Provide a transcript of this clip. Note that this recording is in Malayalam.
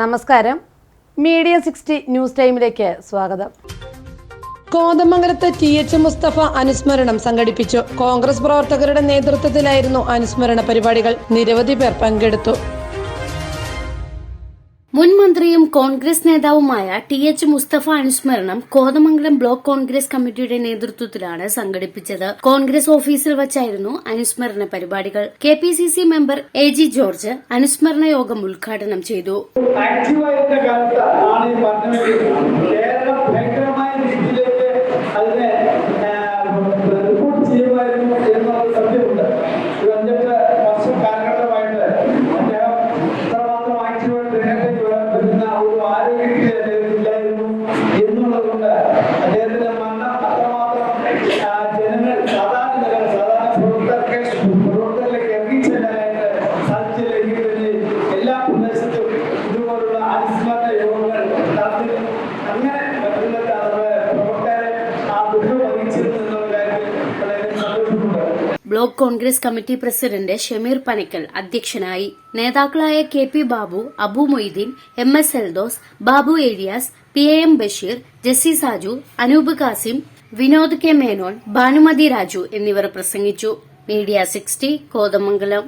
നമസ്കാരം. മീഡിയ സിക്സ്റ്റി ന്യൂസ് ടൈമിലേക്ക് സ്വാഗതം. കോതമംഗലത്ത് ടി എച്ച് മുസ്തഫ അനുസ്മരണം സംഘടിപ്പിച്ചു. കോൺഗ്രസ് പ്രവർത്തകരുടെ നേതൃത്വത്തിലായിരുന്നു അനുസ്മരണ പരിപാടികൾ. നിരവധി പേർ പങ്കെടുത്തു. മുൻ മന്ത്രിയും കോൺഗ്രസ് നേതാവുമായ ടി എച്ച് മുസ്തഫ അനുസ്മരണം കോതമംഗലം ബ്ലോക്ക് കോൺഗ്രസ് കമ്മിറ്റിയുടെ നേതൃത്വത്തിലാണ് സംഘടിപ്പിച്ചത്. കോൺഗ്രസ് ഓഫീസിൽ വച്ചായിരുന്നു അനുസ്മരണ പരിപാടികൾ. K P C C member A G George അനുസ്മരണ യോഗം ഉദ്ഘാടനം ചെയ്തു. ചെയ്യുമായിരുന്നു എന്നുള്ള സത്യമുണ്ട് block Congress committee president Shameer Panakkal അധ്യക്ഷനായി. നേതാക്കളായ K P Babu Abu Moideen M S Eldhose Babu Erias P A M Basheer Jessy Saju Anoop Kasim Vinod K Menon Bhanumathi Raju എന്നിവർ പ്രസംഗിച്ചു. Media sixty Kothamangalam.